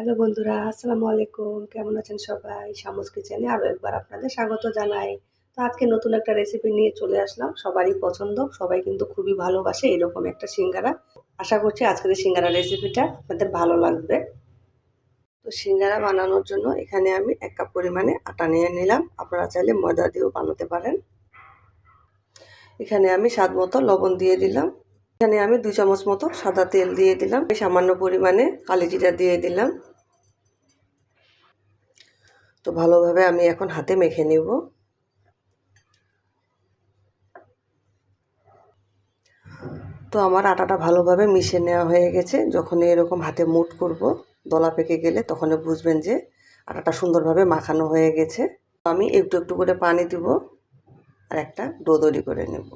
Hello বন্ধুরা, আসসালামু আলাইকুম। কেমন আছেন সবাই? শামুস কিচেনে আরও একবার আপনাদের স্বাগত জানাই। তো আজকে নতুন একটা রেসিপি নিয়ে চলে আসলাম। সবারই পছন্দ, সবাই কিন্তু খুবই ভালোবাসে এরকম একটা সিঙ্গারা। আশা করছি আজকের সিঙ্গারা রেসিপিটা আপনাদের ভালো লাগবে। তো সিঙ্গারা বানানোর জন্য এখানে আমি এক কাপ পরিমাণে আটা নিয়ে নিলাম। আপনারা চাইলে ময়দা দিয়েও বানাতে পারেন। এখানে আমি স্বাদ মতো লবণ দিয়ে দিলাম। এখানে আমি দু চামচ মতো সাদা তেল দিয়ে দিলাম। সামান্য পরিমাণে কালি জিরা দিয়ে দিলাম। তো ভালোভাবে আমি এখন হাতে মেখে নেব। তো আমার আটাটা ভালোভাবে মিশে নেওয়া হয়ে গেছে। যখন এরকম হাতে মুট করব, দলা পেকে গেলে তখন বুঝবেন যে আটাটা সুন্দরভাবে মাখানো হয়ে গেছে। আমি একটু একটু করে পানি দিব আর একটা ডো তৈরি করে নেব।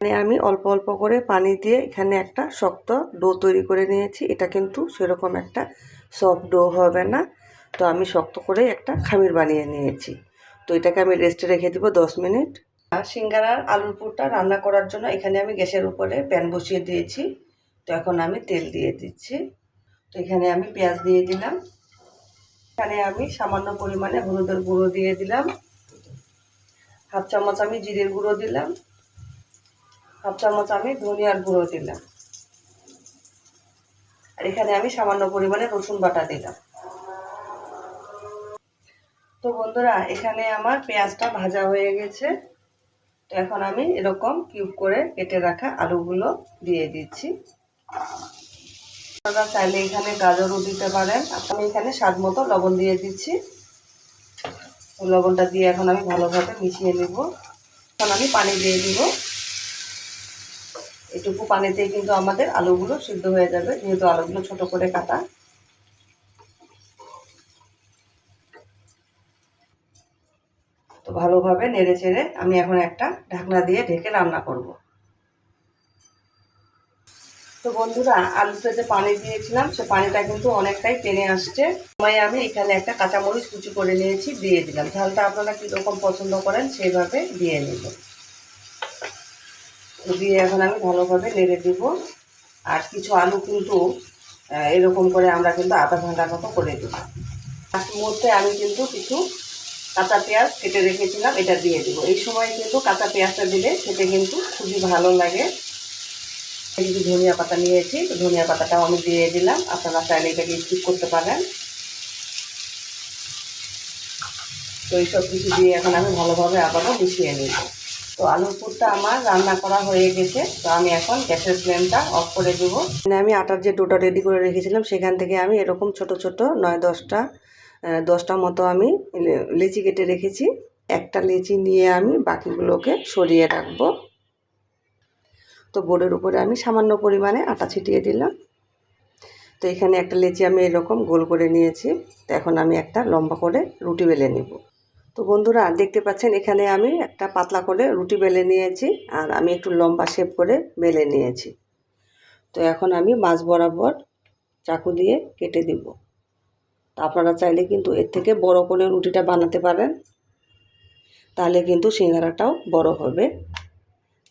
মানে আমি অল্প অল্প করে পানি দিয়ে এখানে একটা শক্ত ডো তৈরি করে নিয়েছি। এটা কিন্তু সেরকম একটা সফট ডো হবে না। তো আমি শক্ত করে একটা খামির বানিয়ে নিয়েছি। তো এটাকে আমি রেস্টে রেখে দিব দশ মিনিট। সিঙ্গারার আলুর পুরটা রান্না করার জন্য এখানে আমি গ্যাসের উপরে প্যান বসিয়ে দিয়েছি। তো এখন আমি তেল দিয়ে দিচ্ছি। তো এখানে আমি পেঁয়াজ দিয়ে দিলাম। এখানে আমি সামান্য পরিমাণে হলুদের গুঁড়ো দিয়ে দিলাম। হাফ চামচ আমি জিরের গুঁড়ো দিলাম। হাফ চামচ আমি ধনিয়ার গুঁড়ো দিলাম। আর এখানে আমি সামান্য পরিমাণে রসুন বাটা দিলাম। তো বন্ধুরা, এখানে আমার পেঁয়াজটা ভাজা হয়ে গেছে। তো এখন আমি এরকম কিউব করে কেটে রাখা আলুগুলো দিয়ে দিচ্ছি। আপনারা চাইলে এখানে গাজরও দিতে পারেন। আমি এখানে স্বাদ মতো লবণ দিয়ে দিচ্ছি। লবণটা দিয়ে এখন আমি ভালোভাবে মিশিয়ে নেব। এখন আমি পানি দিয়ে দিব। এটুকু পানিতেই কিন্তু আমাদের আলুগুলো সিদ্ধ হয়ে যাবে, যেহেতু আলুগুলো ছোট করে কাটা। তো ভালোভাবে নেড়ে চেড়ে আমি এখন একটা ঢাকনা দিয়ে ঢেকে রান্না করব। তো বন্ধুরা, আলুতে যে পানি দিয়েছিলাম, সে পানিটা কিন্তু অনেকটাই টেনে আসছে। সময় আমি এখানে একটা কাঁচামরিচ কুচি করে নিয়েছি, দিয়ে দিলাম। ঝালটা আপনারা কীরকম পছন্দ করেন সেইভাবে দিয়ে নেব। দিয়ে এখন আমি ভালোভাবে নেড়ে দিব। আর কিছু আলু কিন্তু এরকম করে আমরা কিন্তু আধা ঘণ্টার মতো করে দেবো। তার মধ্যে আমি কিন্তু কিছু কাঁচা পেঁয়াজ কেটে রেখেছিলাম, এটা দিয়ে দিব। এই সময় কিন্তু কাঁচা পেঁয়াজটা দিলে খেতে কিন্তু খুবই ভালো লাগে। কিছু ধনিয়া পাতা নিয়েছি, তো ধনিয়া পাতাটাও আমি দিয়ে দিলাম। আপনারা চাইলে এটাকে স্কিপ করতে পারেন। তো এইসব কিছু দিয়ে এখন আমি ভালোভাবে আবারও মিশিয়ে নিব। তো আলুর পুরটা আমার রান্না করা হয়ে গেছে। তো আমি এখন গ্যাসের ফ্লেমটা অফ করে দেবো। মানে আমি আটার যে ডোটা রেডি করে রেখেছিলাম, সেখান থেকে আমি এরকম ছোট ছোট নয় দশটা দশটা মতো আমি লিচি কেটে রেখেছি। একটা লিচি নিয়ে আমি বাকিগুলোকে সরিয়ে রাখব। তো বোর্ডের উপরে আমি সামান্য পরিমাণে আটা ছিটিয়ে দিলাম। তো এখানে একটা লেচি আমি এরকম গোল করে নিয়েছি। তো এখন আমি একটা লম্বা করে রুটি বেলে নিব। তো বন্ধুরা, দেখতে পাচ্ছেন এখানে আমি একটা পাতলা করে রুটি বেলে নিয়েছি আর আমি একটু লম্বা শেপ করে বেলে নিয়েছি। তো এখন আমি মাছ বরাবর চাকু দিয়ে কেটে দিব। তো আপনারা চাইলে কিন্তু এর থেকে বড় করে রুটিটা বানাতে পারেন। তাহলে কিন্তু সিঙ্গারাটাও বড় হবে।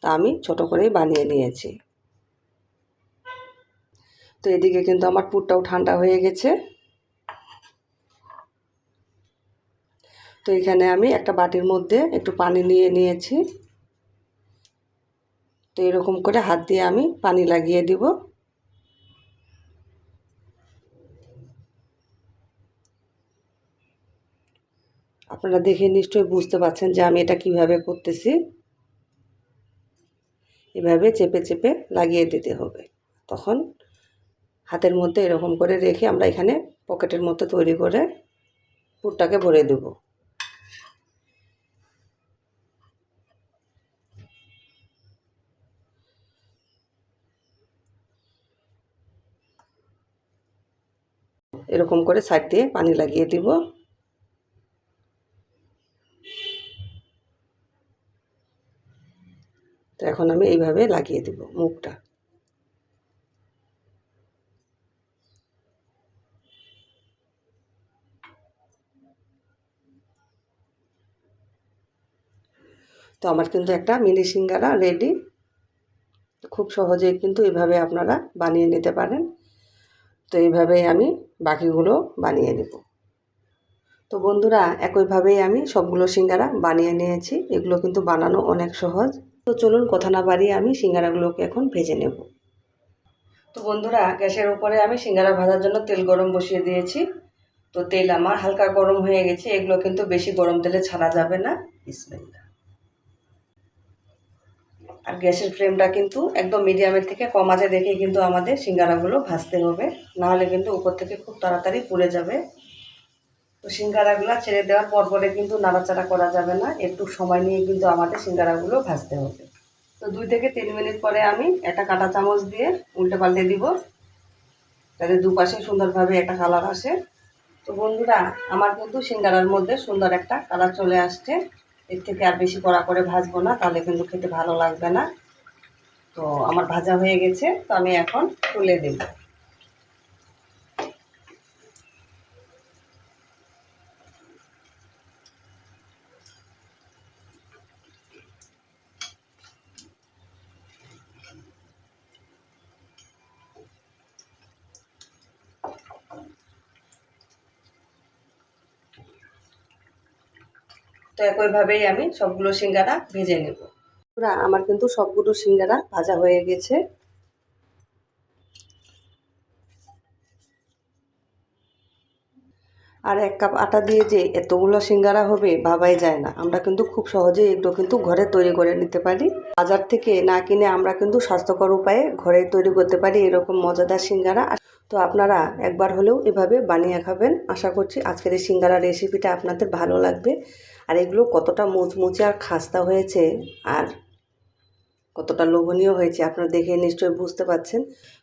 তা আমি ছোট করেই বানিয়ে নিয়েছি। তো এদিকে কিন্তু আমার পুরটাও ঠান্ডা হয়ে গেছে। তো এখানে আমি একটা বাটির মধ্যে একটু পানি নিয়ে নিয়েছি। তো এরকম করে হাত দিয়ে আমি পানি লাগিয়ে দিব। আপনারা দেখে নিশ্চয়ই বুঝতে পারছেন যে আমি এটা কীভাবে করতেছি। এভাবে চেপে চেপে লাগিয়ে দিতে হবে। তখন হাতের মধ্যে এরকম করে রেখে আমরা এখানে পকেটের মতো তৈরি করে পুরটাকে ভরে দেব। এরকম করে সাইড দিয়ে পানি লাগিয়ে দিব। তো এখন আমি এইভাবে লাগিয়ে দেব মুখটা। তো আমার কিন্তু একটা মিনি সিঙ্গারা রেডি খুব সহজেই কিন্তু এভাবে আপনারা বানিয়ে নিতে পারেন। তো এইভাবেই আমি বাকিগুলো বানিয়ে নেব। তো বন্ধুরা, একইভাবেই আমি সবগুলো সিঙ্গারা বানিয়ে নিয়েছি। এগুলো কিন্তু বানানো অনেক সহজ। তো চলুন কথা না বাড়িয়ে আমি সিঙ্গারাগুলোকে এখন ভেজে নেব। তো বন্ধুরা, গ্যাসের উপরে আমি সিঙ্গারা ভাজার জন্য তেল গরম বসিয়ে দিয়েছি। তো তেল আমার হালকা গরম হয়ে গেছে। এগুলো কিন্তু বেশি গরম তেলে ছাড়া যাবে না। বিসমিল্লাহ। আর গ্যাসের ফ্লেমটা কিন্তু একদম মিডিয়ামের থেকে কম আঁচে রেখে কিন্তু আমাদের সিঙ্গারাগুলো ভাজতে হবে। নাহলে কিন্তু উপর থেকে খুব তাড়াতাড়ি পুড়ে যাবে। তো সিঙ্গারাগুলো ছেড়ে দেওয়ার পর পরে কিন্তু নাড়াচাড়া করা যাবে না। একটু সময় নিয়ে কিন্তু আমাদের সিঙ্গারাগুলো ভাজতে হবে। তো দুই থেকে তিন মিনিট পরে আমি একটা কাঁটা চামচ দিয়ে উল্টে পাল্টে দিব। যাতে দুপাশে সুন্দরভাবে একটা কালার আসে। তো বন্ধুরা, আমার কিন্তু সিঙ্গারার মধ্যে সুন্দর একটা কালার চলে আসছে। এর থেকে আর বেশি কড়া করে ভাজবো না, তাহলে কিন্তু খেতে ভালো লাগবে না। তো আমার ভাজা হয়ে গেছে, তো আমি এখন তুলে দেব তো একইভাবেই আমি সবগুলো সিঙ্গারা ভেজে নেব। আমার কিন্তু সবগুলো সিঙ্গারা ভাজা হয়ে গেছে। আর এক কাপ আটা দিয়ে যে এতগুলো সিঙ্গারা হবে, ভাবাই যায় না। আমরা কিন্তু খুব সহজেই এগুলো কিন্তু ঘরে তৈরি করে নিতে পারি। বাজার থেকে না কিনে আমরা কিন্তু স্বাস্থ্যকর উপায়ে ঘরে তৈরি করতে পারি এরকম মজাদার সিঙ্গারা। তো আপনারা একবার হলেও এভাবে বানিয়ে খাবেন। আশা করছি আজকের এই সিঙ্গারা রেসিপিটা আপনাদের ভালো লাগবে। আর এগুলো কতটা মুচমুচে আর খাস্তা হয়েছে আর কতটা লোভনীয় হয়েছে আপনারা দেখে নিশ্চয়ই বুঝতে পারছেন।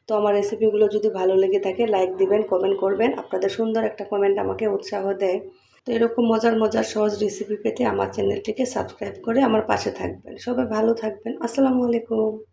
তো আমার রেসিপিগুলো যদি ভালো লেগে থাকে লাইক দিবেন কমেন্ট করবেন। আপনাদের সুন্দর একটা কমেন্ট আমাকে উৎসাহ দেয়। তো এরকম মজার মজার সহজ রেসিপি পেতে আমার চ্যানেলটিকে সাবস্ক্রাইব করে আমার পাশে থাকবেন। সবাই ভালো থাকবেন। আসসালামু আলাইকুম।